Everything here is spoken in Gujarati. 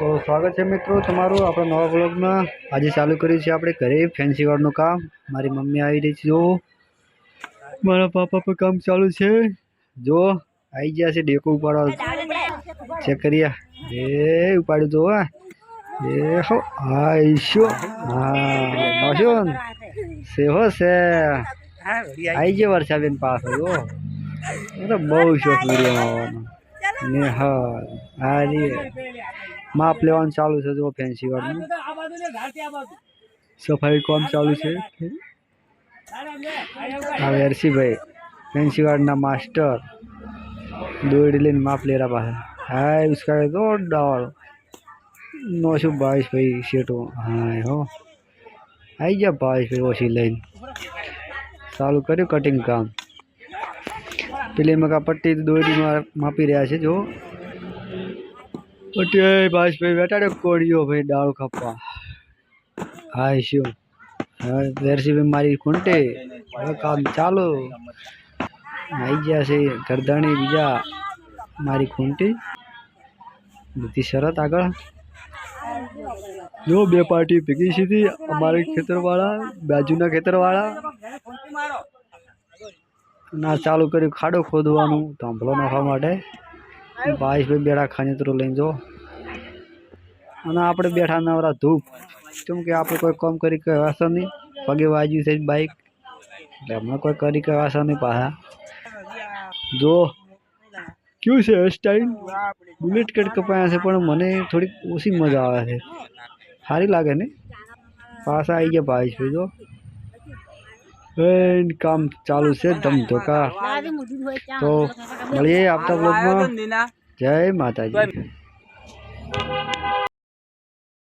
તો સ્વાગત છે મિત્રો તમારું આપણા નવા બ્લોગમાં આજે ચાલુ કર્યું છે આપણે ઘરે ફેન્સી વાળનું કામ. મારી મમ્મી આવી રહી છે જો મારા પાપા પર કામ ચાલુ છે. જો આવી ગયા છે ડેકો ઉપાડવા. ચેક કરીએ. એ ઉપાડ્યું તો એ હો આઈશો હા નશો સેહો છે આવી ગયો વર્ષાબેન પાસે જો એ તો બહુ શોખ વિડીયોમાં આવવાનો ને હા હા જી माप चालू से जो फैंसी सफ़ाई कौन चालू से अवेरसी भाई। फैंसी वाला मास्टर। दोड़ीले माप ले रहा है है उसका तो दो डॉल। नौ सौ बाईस भाई सीटों हाँ हो। आई जा बाईस भाई वो सी लाइन चालू करो कटिंग काम। पिले मका पट्टी तो दोड़ी मापी रहा है जो। પટ્ટી એ ભાઈ બેટાડ્યો કોળીઓ ભાઈ દાળ ખપવા. હા શું હા વેરસી ભાઈ મારી ખૂંટે. કામ ચાલુ. આવી ગયા છે ગરદાણી બીજા. મારી ખૂંટી. બધી શરત આગળ. જો બે પાર્ટી ભેગી સીધી અમારે ખેતરવાળા, બાજુના ખેતરવાળા. ના, ચાલુ કર્યું, ખાડો ખોદવાનું, થાંભલો નાખવા માટે. બાઈસ ભાઈ બેઠા ખાનેતરો લઈને જો અને આપણે બેઠા નવરા ધૂપ કેમ કે આપણે કોઈ કામ કરી કહેવાશે નહીં પગે વાગ્યું છે બાઈક એટલે હમણાં કોઈ કરી કહેવાશે નહીં પાછા જો કેવું છે હેરસ્ટાઈલ બુલેટ કટ કપાયા છે પણ મને થોડીક ઓછી મજા આવે છે સારી લાગે ને પાછા આવી ગયા ભાઈ ભાઈ જો એ કામ ચાલુ છે ધમધોકા તો મળીએ આપતા બ્લોગમાં જય માતાજી.